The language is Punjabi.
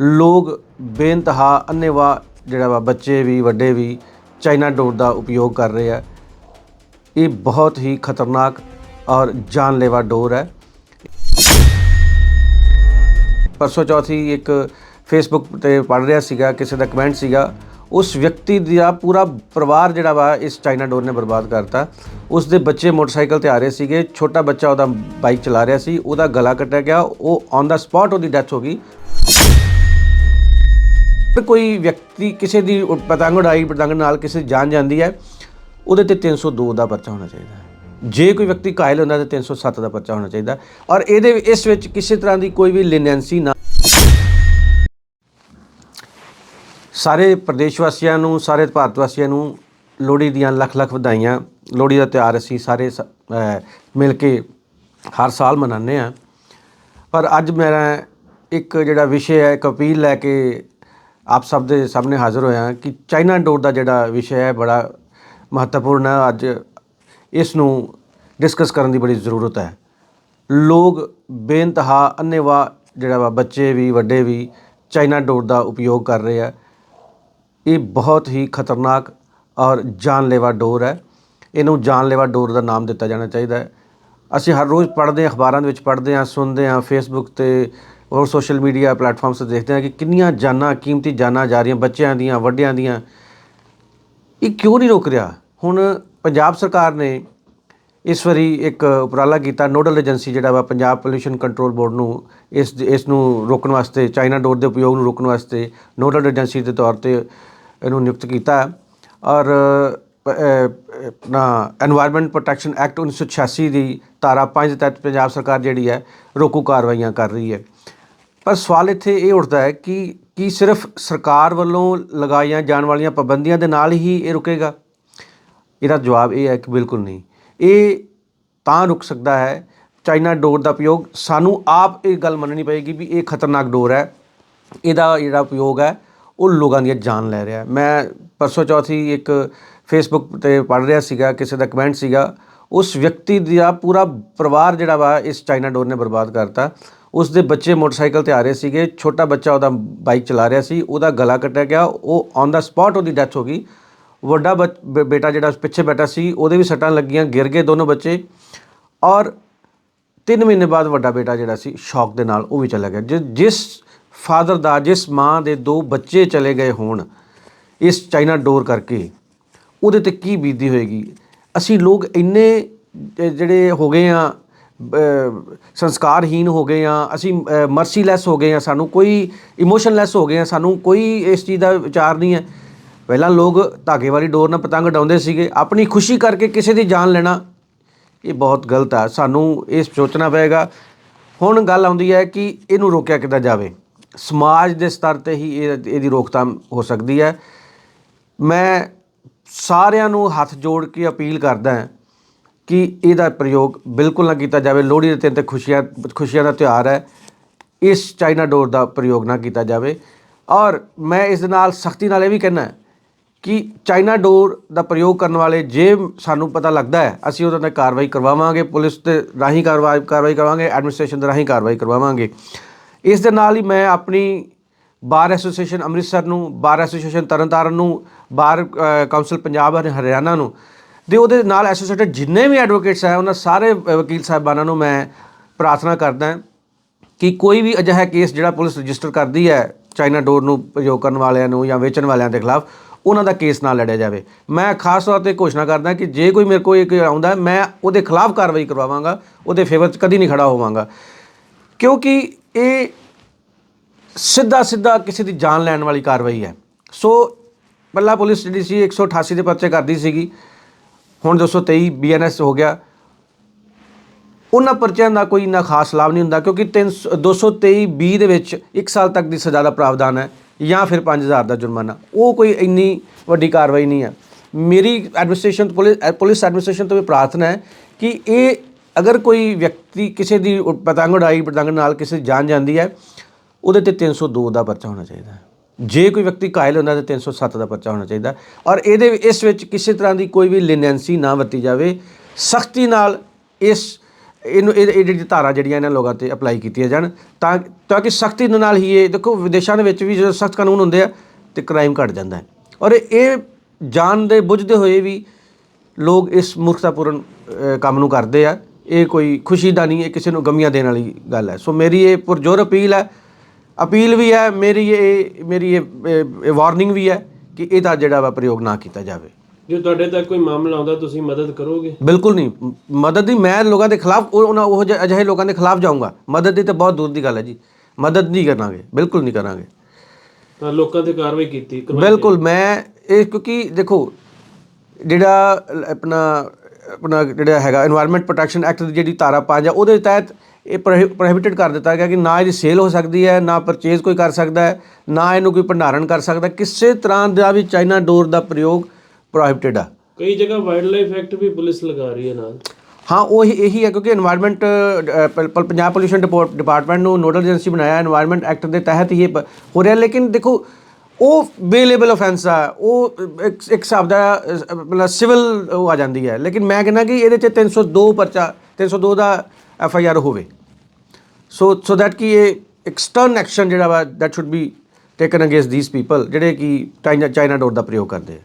ਲੋਕ ਬੇਇੰਤਹਾ ਅੰਨੇਵਾ ਜਿਹੜਾ ਵਾ, ਬੱਚੇ ਵੀ, ਵੱਡੇ ਵੀ ਚਾਈਨਾ ਡੋਰ ਦਾ ਉਪਯੋਗ ਕਰ ਰਹੇ ਆ। ਇਹ ਬਹੁਤ ਹੀ ਖਤਰਨਾਕ ਔਰ ਜਾਨਲੇਵਾ ਡੋਰ ਹੈ। ਪਰਸੋਂ ਚੌਥੀ ਇੱਕ ਫੇਸਬੁੱਕ ਤੇ ਪੜ ਰਿਹਾ ਸੀਗਾ, ਕਿਸੇ ਦਾ ਕਮੈਂਟ ਸੀਗਾ, ਉਸ ਵਿਅਕਤੀ ਦਾ ਪੂਰਾ ਪਰਿਵਾਰ ਜਿਹੜਾ ਵਾ, ਇਸ ਚਾਈਨਾ ਡੋਰ ਨੇ ਬਰਬਾਦ ਕਰਤਾ। ਉਸ ਦੇ ਬੱਚੇ ਮੋਟਰਸਾਈਕਲ ਤੇ ਆ ਰਹੇ ਸੀਗੇ, ਛੋਟਾ ਬੱਚਾ ਉਹਦਾ ਬਾਈਕ ਚਲਾ ਰਿਹਾ ਸੀ, ਉਹਦਾ ਗਲਾ ਕੱਟਿਆ ਗਿਆ, ਉਹ ਔਨ ਦਾ ਸਪੌਟ ਉਹਦੀ ਡੈਥ ਹੋ ਗਈ। ਕੋਈ ਵਿਅਕਤੀ ਕਿਸੇ ਦੀ ਪਤੰਗ ਉਡਾਈ, ਪਤੰਗ ਨਾਲ ਕਿਸੇ ਦੀ ਜਾਨ ਜਾਂਦੀ ਹੈ, ਉਹਦੇ ਤੇ 302 ਦਾ ਪਰਚਾ ਹੋਣਾ ਚਾਹੀਦਾ ਹੈ। ਜੇ ਕੋਈ ਵਿਅਕਤੀ ਘਾਇਲ ਹੁੰਦਾ ਤੇ 307 ਦਾ ਪਰਚਾ ਹੋਣਾ ਚਾਹੀਦਾ ਔਰ ਇਹਦੇ ਇਸ ਵਿੱਚ ਕਿਸੇ ਤਰ੍ਹਾਂ ਦੀ ਕੋਈ ਵੀ ਲਿਨੈਂਸੀ ਨਾ ਸਾਰੇ ਪ੍ਰਦੇਸ਼ ਵਾਸੀਆਂ ਨੂੰ, ਸਾਰੇ ਭਾਰਤ ਵਾਸੀਆਂ ਨੂੰ ਲੋਹੜੀ ਦੀਆਂ ਲੱਖ ਲੱਖ ਵਧਾਈਆਂ। ਲੋਹੜੀ ਦਾ ਤਿਉਹਾਰ ਅਸੀਂ ਸਾਰੇ ਸ- ਮਿਲ ਕੇ ਹਰ ਸਾਲ ਮਨਾਉਂਦੇ ਆ ਪਰ ਅੱਜ ਮੇਰਾ ਇੱਕ ਜਿਹੜਾ ਵਿਸ਼ੇ ਹੈ, ਇੱਕ ਅਪੀਲ ਲੈ ਕੇ ਆਪ ਸਭ ਦੇ ਸਾਹਮਣੇ ਹਾਜ਼ਰ ਹੋਇਆ ਕਿ ਚਾਈਨਾ ਡੋਰ ਦਾ ਜਿਹੜਾ ਵਿਸ਼ਾ ਹੈ, ਬੜਾ ਮਹੱਤਵਪੂਰਨ ਹੈ। ਅੱਜ ਇਸ ਨੂੰ ਡਿਸਕਸ ਕਰਨ ਦੀ ਬੜੀ ਜ਼ਰੂਰਤ ਹੈ। ਲੋਕ ਬੇਨਤਹਾ ਅੰਨੇਵਾ ਜਿਹੜਾ ਵਾ, ਬੱਚੇ ਵੀ, ਵੱਡੇ ਵੀ ਚਾਈਨਾ ਡੋਰ ਦਾ ਉਪਯੋਗ ਕਰ ਰਹੇ ਆ। ਇਹ ਬਹੁਤ ਹੀ ਖਤਰਨਾਕ ਔਰ ਜਾਨਲੇਵਾ ਡੋਰ ਹੈ। ਇਹਨੂੰ ਜਾਨਲੇਵਾ ਡੋਰ ਦਾ ਨਾਮ ਦਿੱਤਾ ਜਾਣਾ ਚਾਹੀਦਾ ਹੈ। ਅਸੀਂ ਹਰ ਰੋਜ਼ ਪੜ੍ਹਦੇ ਹਾਂ, ਅਖਬਾਰਾਂ ਦੇ ਵਿੱਚ ਪੜ੍ਹਦੇ ਹਾਂ, ਸੁਣਦੇ ਹਾਂ ਫੇਸਬੁੱਕ ਤੇ ਔਰ ਸੋਸ਼ਲ ਮੀਡੀਆ ਪਲੇਟਫਾਰਮਸ ਤੇ ਦੇਖਦੇ ਹਾਂ ਕਿ ਕਿੰਨੀਆਂ ਜਾਨਾਂ, ਕੀਮਤੀ ਜਾਨਾਂ ਜਾ ਰਹੀਆਂ ਬੱਚਿਆਂ ਦੀਆਂ, ਵੱਡਿਆਂ ਦੀਆਂ। ਇਹ ਕਿਉਂ ਨਹੀਂ ਰੁਕ ਰਿਹਾ? ਹੁਣ ਪੰਜਾਬ ਸਰਕਾਰ ਨੇ ਇਸ ਵਾਰੀ ਇੱਕ ਉਪਰਾਲਾ ਕੀਤਾ, ਨੋਡਲ ਏਜੰਸੀ ਜਿਹੜਾ ਵਾ ਪੰਜਾਬ ਪੋਲੂਸ਼ਨ ਕੰਟਰੋਲ ਬੋਰਡ ਨੂੰ ਇਸ ਇਸ ਨੂੰ ਰੋਕਣ ਵਾਸਤੇ, ਚਾਈਨਾ ਡੋਰ ਦੇ ਉਪਯੋਗ ਨੂੰ ਰੋਕਣ ਵਾਸਤੇ ਨੋਡਲ ਏਜੰਸੀ ਦੇ ਤੌਰ ਤੇ ਇਹਨੂੰ ਨਿਯੁਕਤ ਕੀਤਾ। ਔਰ ਆਪਣਾ এনवायरमेंट ਪ੍ਰੋਟੈਕਸ਼ਨ ਐਕਟ 1986 ਦੀ ਧਾਰਾ 5 ਦੇ ਤਹਿਤ ਪੰਜਾਬ ਸਰਕਾਰ ਜਿਹੜੀ ਹੈ ਰੋਕੂ ਕਾਰਵਾਈਆਂ ਕਰ ਰਹੀ ਹੈ। ਪਰ ਸਵਾਲ ਇੱਥੇ ਇਹ ਉੱਠਦਾ ਹੈ ਕਿ ਕੀ ਸਿਰਫ ਸਰਕਾਰ ਵੱਲੋਂ ਲਗਾਈਆਂ ਜਾਣ ਵਾਲੀਆਂ ਪਾਬੰਦੀਆਂ ਦੇ ਨਾਲ ਹੀ ਇਹ ਰੁਕੇਗਾ? ਇਹਦਾ ਜਵਾਬ ਇਹ ਹੈ ਕਿ ਬਿਲਕੁਲ ਨਹੀਂ। ਇਹ ਤਾਂ ਰੁਕ ਸਕਦਾ ਹੈ, ਚਾਈਨਾ ਡੋਰ ਦਾ ਉਪਯੋਗ ਸਾਨੂੰ ਆਪ ਇਹ ਗੱਲ ਮੰਨਣੀ ਪਏਗੀ ਵੀ ਇਹ ਖਤਰਨਾਕ ਡੋਰ ਹੈ। ਇਹਦਾ ਜਿਹੜਾ ਉਪਯੋਗ ਹੈ, ਉਹ ਲੋਕਾਂ ਦੀਆਂ ਜਾਨ ਲੈ ਰਿਹਾ ਮੈਂ ਪਰਸੋਂ ਚੌਥੀ ਇੱਕ ਫੇਸਬੁੱਕ ਤੇ ਪੜ ਰਿਹਾ ਸੀਗਾ, ਕਿਸੇ ਦਾ ਕਮੈਂਟ ਸੀਗਾ, ਉਸ ਵਿਅਕਤੀ ਦਾ ਪੂਰਾ ਪਰਿਵਾਰ ਜਿਹੜਾ ਵਾ ਇਸ ਚਾਈਨਾ ਡੋਰ ਨੇ ਬਰਬਾਦ ਕਰਤਾ। ਉਸ ਦੇ ਬੱਚੇ ਮੋਟਰਸਾਈਕਲ ਤੇ ਆ ਰਹੇ ਸੀਗੇ, ਛੋਟਾ ਬੱਚਾ ਉਹਦਾ ਬਾਈਕ ਚਲਾ ਰਿਹਾ ਸੀ, ਉਹਦਾ ਗਲਾ ਕੱਟਿਆ ਗਿਆ, ਉਹ ਔਨ ਦਾ ਸਪੌਟ ਉਹਦੀ ਡੈਥ ਹੋ ਗਈ। ਵੱਡਾ ਬੱਚ- ਬੇ- ਬੇਟਾ ਜਿਹੜਾ ਪਿੱਛੇ ਬੈਠਾ ਸੀ, ਉਹਦੇ ਵੀ ਸੱਟਾਂ ਲੱਗੀਆਂ, ਗਿਰ ਗਏ ਦੋਨੋਂ ਬੱਚੇ ਔਰ 3 ਮਹੀਨੇ ਬਾਅਦ ਵੱਡਾ ਬੇਟਾ ਜਿਹੜਾ ਸੀ, ਸ਼ੌਕ ਦੇ ਨਾਲ ਉਹ ਵੀ ਚਲਾ ਗਿਆ। ਜਿਸ ਫਾਦਰ ਦਾ, ਜਿਸ ਮਾਂ ਦੇ ਦੋ ਬੱਚੇ ਚਲੇ ਗਏ ਹੋਣ, ਇਸ ਚਾਈਨਾ ਡੋਰ ਕਰਕੇ, ਉਹਦੇ ਤੇ ਕੀ ਬੀਤੀ ਹੋਏਗੀ? ਅਸੀਂ ਲੋਕ ਇੰਨੇ ਜਿਹੜੇ ਹੋ ਗਏ ਆ ਸੰਸਕਾਰਹੀਨ ਹੋ ਗਏ ਆ ਅਸੀਂ ਮਰਸੀਲੈਸ ਹੋ ਗਏ ਆ ਸਾਨੂੰ ਕੋਈ ਇਮੋਸ਼ਨਲੈਸ ਹੋ ਗਏ ਆ ਸਾਨੂੰ ਕੋਈ ਇਸ ਚੀਜ਼ ਦਾ ਵਿਚਾਰ ਨਹੀਂ ਹੈ। ਪਹਿਲਾਂ ਲੋਕ ਧਾਗੇ ਵਾਲੀ ਡੋਰ ਨਾਲ ਪਤੰਗ ਉਡਾਉਂਦੇ ਸੀਗੇ, ਆਪਣੀ ਖੁਸ਼ੀ ਕਰਕੇ ਕਿਸੇ ਦੀ ਜਾਨ ਲੈਣਾ, ਇਹ ਬਹੁਤ ਗਲਤ ਆ, ਸਾਨੂੰ ਇਹ ਸੋਚਣਾ ਪਏਗਾ। ਹੁਣ ਗੱਲ ਆਉਂਦੀ ਹੈ ਕਿ ਇਹਨੂੰ ਰੋਕਿਆ ਕਿੱਦਾਂ ਜਾਵੇ? ਸਮਾਜ ਦੇ ਸਤਰ ਤੇ ਹੀ ਇਹ, ਇਹਦੀ ਰੋਕਥਾਮ ਹੋ ਸਕਦੀ ਹੈ। ਮੈਂ ਸਾਰਿਆਂ ਨੂੰ ਹੱਥ ਜੋੜ ਕੇ ਅਪੀਲ ਕਰਦਾ ਹਾਂ ਕਿ ਇਹਦਾ ਪ੍ਰਯੋਗ ਬਿਲਕੁਲ ਨਾ ਕੀਤਾ ਜਾਵੇ। ਲੋਹੜੀ ਦੇ ਦਿਨ ਤੇ ਖੁਸ਼ੀਆਂ ਖੁਸ਼ੀਆਂ ਦਾ ਤਿਉਹਾਰ ਹੈ। ਇਸ ਚਾਈਨਾ ਡੋਰ ਦਾ ਪ੍ਰਯੋਗ ਨਾ ਕੀਤਾ ਜਾਵੇ। ਔਰ ਮੈਂ ਇਸ ਦੇ ਨਾਲ ਸਖਤੀ ਨਾਲ ਇਹ ਵੀ ਕਹਿਣਾ ਕਿ ਚਾਈਨਾ ਡੋਰ ਦਾ ਪ੍ਰਯੋਗ ਕਰਨ ਵਾਲੇ ਜੇ ਸਾਨੂੰ ਪਤਾ ਲੱਗਦਾ ਹੈ ਅਸੀਂ ਉਹਨਾਂ 'ਤੇ ਕਾਰਵਾਈ ਕਰਵਾਵਾਂਗੇ ਪੁਲਿਸ ਦੇ ਰਾਹੀਂ ਕਾਰਵਾਈ ਕਾਰਵਾਈ ਕਰਵਾਵਾਂਗੇ ਐਡਮਿਨਿਸਟ੍ਰੇਸ਼ਨ ਦੇ ਰਾਹੀਂ ਕਾਰਵਾਈ ਕਰਵਾਵਾਂਗੇ। ਇਸ ਦੇ ਨਾਲ ਹੀ ਮੈਂ ਆਪਣੀ ਬਾਰ ਐਸੋਸੀਏਸ਼ਨ ਅੰਮ੍ਰਿਤਸਰ ਨੂੰ ਬਾਰ ਐਸੋਸੀਏਸ਼ਨ ਤਰਨਤਾਰਨ ਨੂੰ ਬਾਰ ਅ, ਕਾਉਂਸਲ ਪੰਜਾਬ ਅਤੇ ਹਰਿਆਣਾ ਨੂੰ ਦੇ ਉਹਦੇ ਨਾਲ ਐਸੋਸੀਏਟਡ ਜਿੰਨੇ ਵੀ ਐਡਵੋਕੇਟਸ ਹੈ ਉਹਨਾਂ ਸਾਰੇ ਅ, ਵਕੀਲ ਸਾਹਿਬਾਨਾਂ ਨੂੰ ਮੈਂ ਪ੍ਰਾਰਥਨਾ ਕਰਦਾ ਹਾਂ ਕਿ ਕੋਈ ਵੀ ਅਜਿਹਾ ਕੇਸ ਜਿਹੜਾ ਪੁਲਿਸ ਰਜਿਸਟਰ ਕਰਦੀ ਹੈ ਚਾਈਨਾ ਡੋਰ ਨੂੰ ਪ੍ਰਯੋਗ ਕਰਨ ਵਾਲਿਆਂ ਨੂੰ ਜਾਂ ਵੇਚਣ ਵਾਲਿਆਂ ਦੇ ਖਿਲਾਫ ਉਹਨਾਂ ਦਾ ਕੇਸ ਨਾ ਲੜਿਆ ਜਾਵੇ। ਮੈਂ ਖਾਸ ਤੌਰ ਤੇ ਘੋਸ਼ਣਾ ਕਰਦਾ ਕਿ ਜੇ ਕੋਈ ਮੇਰੇ ਕੋਲ ਇੱਕ ਆਉਂਦਾ ਮੈਂ ਉਹਦੇ ਖਿਲਾਫ ਕਾਰਵਾਈ ਕਰਵਾਵਾਂਗਾ ਉਹਦੇ ਫੇਵਰ 'ਚ ਕਦੀ ਨਹੀਂ ਖੜਾ ਹੋਵਾਂਗਾ। ਕਿਉਂਕਿ ਇਹ ਸਿੱਧਾ ਸਿੱਧਾ ਕਿਸੇ ਦੀ ਜਾਨ ਲੈਣ ਵਾਲੀ ਕਾਰਵਾਈ ਹੈ। ਸੋ ਪੱਲਾ ਪੁਲਿਸ ਜਿਹੜੀ ਸੀ 188 ਦੇ ਪਰਚੇ ਕਰਦੀ ਸੀਗੀ। ਹੁਣ 223 ਬੀਐਨਐਸ ਹੋ ਗਿਆ। ਉਹਨਾਂ ਪਰਚਿਆਂ ਦਾ ਕੋਈ ਇੰਨਾ ਖਾਸ ਲਾਭ ਨਹੀਂ ਹੁੰਦਾ ਕਿਉਂਕਿ 300 223 ਬੀ ਦੇ ਵਿੱਚ 1 ਸਾਲ ਤੱਕ ਦੀ ਸਜ਼ਾ ਦਾ ਪ੍ਰਾਵਧਾਨ ਹੈ ਜਾਂ ਫਿਰ 5000 ਦਾ ਜੁਰਮਾਨਾ। ਉਹ ਕੋਈ ਇੰਨੀ ਵੱਡੀ ਕਾਰਵਾਈ ਨਹੀਂ ਹੈ। ਮੇਰੀ ਐਡਮਿਨਿਸਟ੍ਰੇਸ਼ਨ ਪੁਲਿਸ ਪੁਲਿਸ ਐਡਮਿਨਿਸਟ੍ਰੇਸ਼ਨ ਤੋਂ ਵੀ ਪ੍ਰਾਰਥਨਾ ਹੈ ਕਿ ਇਹ ਅਗਰ ਕੋਈ ਵਿਅਕਤੀ ਕਿਸੇ ਦੀ ਪਤੰਗ ਉਡਾਈ, ਪਤੰਗ ਨਾਲ ਕਿਸੇ ਦੀ ਜਾਨ ਜਾਂਦੀ ਹੈ, ਉਹਦੇ ਤੇ 302 ਦਾ ਪਰਚਾ ਹੋਣਾ ਚਾਹੀਦਾ ਹੈ। ਜੇ ਕੋਈ ਵਿਅਕਤੀ ਘਾਇਲ ਹੁੰਦਾ ਤੇ 307 ਦਾ ਪਰਚਾ ਹੋਣਾ ਚਾਹੀਦਾ ਔਰ ਇਹਦੇ ਇਸ ਵਿੱਚ ਕਿਸੇ ਤਰ੍ਹਾਂ ਦੀ ਕੋਈ ਵੀ ਲਿਨੈਂਸੀ ਨਾ ਵਰਤੀ ਜਾਵੇ। ਸਖਤੀ ਨਾਲ ਇਸ ਇਹਨੂੰ ਇਹ ਇਹ ਜਿਹੜੀ ਧਾਰਾ ਜਿਹੜੀਆਂ ਇਹਨਾਂ ਲੋਕਾਂ ਤੇ ਅਪਲਾਈ ਕੀਤੀਆਂ ਜਾਣ, ਤਾਂ ਤਾਂ ਕਿ ਸਖਤੀ ਦੇ ਨਾਲ ਹੀ ਇਹ ਦੇਖੋ, ਵਿਦੇਸ਼ਾਂ ਦੇ ਵਿੱਚ ਵੀ ਜਦੋਂ ਸਖਤ ਕਾਨੂੰਨ ਹੁੰਦੇ ਆ, ਤੇ ਕ੍ਰਾਈਮ ਘਟ ਜਾਂਦਾ ਹੈ। ਔਰ ਇਹ ਜਾਣਦੇ ਬੁੱਝਦੇ ਹੋਏ ਵੀ ਲੋਕ ਇਸ ਮੂਰਖਤਾਪੂਰਨ ਕੰਮ ਨੂੰ ਕਰਦੇ ਆ। ਇਹ ਕੋਈ ਖੁਸ਼ੀ ਦਾ ਨਹੀਂ, ਇਹ ਕਿਸੇ ਨੂੰ ਗਮੀਆਂ ਦੇਣ ਵਾਲੀ ਗੱਲ ਹੈ। ਸੋ ਮੇਰੀ ਇਹ ਪੁਰਜੋਰ ਅਪੀਲ ਹੈ ਅਪੀਲ ਵੀ ਹੈ ਮੇਰੀ ਇਹ ਮੇਰੀ ਇਹ ਵਾਰਨਿੰਗ ਵੀ ਹੈ ਕਿ ਇਹਦਾ ਜਿਹੜਾ ਵਾ ਪ੍ਰਯੋਗ ਨਾ ਕੀਤਾ ਜਾਵੇ। ਜੇ ਤੁਹਾਡੇ ਤੱਕ ਕੋਈ ਮਾਮਲਾ ਆਉਂਦਾ ਤੁਸੀਂ ਮਦਦ ਕਰੋਗੇ? ਬਿਲਕੁਲ ਨਹੀਂ। ਮਦਦ ਦੀ ਮੈਂ ਲੋਕਾਂ ਦੇ ਖਿਲਾਫ ਉਹਨਾਂ ਉਹ ਅਜਿਹੇ ਲੋਕਾਂ ਦੇ ਖਿਲਾਫ ਜਾਊਂਗਾ। ਮਦਦ ਦੀ ਤਾਂ ਬਹੁਤ ਦੂਰ ਦੀ ਗੱਲ ਹੈ ਜੀ। ਮਦਦ ਨਹੀਂ ਕਰਾਂਗੇ ਬਿਲਕੁਲ ਨਹੀਂ ਕਰਾਂਗੇ। ਤਾਂ ਲੋਕਾਂ ਤੇ ਕਾਰਵਾਈ ਕੀਤੀ ਬਿਲਕੁਲ ਮੈਂ ਇਹ ਕਿਉਂਕਿ ਦੇਖੋ ਜਿਹੜਾ ਆਪਣਾ ਆਪਣਾ ਜਿਹੜਾ ਹੈਗਾ এনवायरमेंट ਪ੍ਰੋਟੈਕਸ਼ਨ ਐਕਟ ਦੀ ਜਿਹੜੀ ਧਾਰਾ 5 ਆ ਉਹਦੇ ਤਹਿਤ ਇਹ ਪ੍ਰੋਹਿਬਿਟਡ ਕਰ ਦਿੱਤਾ ਗਿਆ ਕਿ ਨਾ ਇਹਦੀ ਸੇਲ ਹੋ ਸਕਦੀ ਹੈ ਨਾ ਪਰਚੇਜ਼ ਕੋਈ ਕਰ ਸਕਦਾ ਹੈ ਨਾ ਇਹਨੂੰ ਕੋਈ ਭੰਡਾਰਨ ਕਰ ਸਕਦਾ। ਕਿਸੇ ਤਰ੍ਹਾਂ ਦਾ ਵੀ ਚਾਈਨਾ ਡੋਰ ਦਾ ਪ੍ਰਯੋਗ ਪ੍ਰੋਹਿਬਿਟਡ ਆ। ਕਈ ਜਗ੍ਹਾ ਵਾਈਲਡ ਲਾਈਫ ਐਕਟ ਵੀ ਪੁਲਿਸ ਲਗਾ ਰਹੀ ਹੈ ਨਾਲ। ਹਾਂ ਉਹ ਇਹੀ ਹੈ ਕਿਉਂਕਿ এনवायरमेंट ਪੰਜਾਬ ਪੋਲੂਸ਼ਨ ਡਿਪਾਰਟਮੈਂਟ ਨੂੰ ਨੋਡਲ ਏਜੰਸੀ ਬਣਾਇਆ এনवायरमेंट ਐਕਟ ਦੇ ਤਹਿਤ ਹੀ ਇਹ ਹੋ ਰਿਹਾ। ਲੇਕਿਨ ਦੇਖੋ ਉਹ ਬੇਲੇਬਲ ਆਫੈਂਸ ਆ ਉਹ ਇੱਕ ਹਿਸਾਬ ਦਾ ਮਤਲਬ ਸਿਵਲ ਉਹ ਆ ਜਾਂਦੀ ਹੈ। ਲੇਕਿਨ ਮੈਂ ਕਹਿੰਦਾ ਕਿ ਇਹਦੇ 'ਚ 302 ਪਰਚਾ 302 ਦਾ ਐਫ ਆਈ ਆਰ ਹੋਵੇ। ਸੋ ਸੋ ਦੈਟ ਕਿ ਇਹ ਐਕਸਟਰਨ ਐਕਸ਼ਨ ਜਿਹੜਾ ਵਾ that should be taken against these people ਜਿਹੜੇ ਕਿ ਚਾਈਨਾ ਚਾਈਨਾ ਡੋਰ ਦਾ ਪ੍ਰਯੋਗ ਕਰਦੇ ਆ।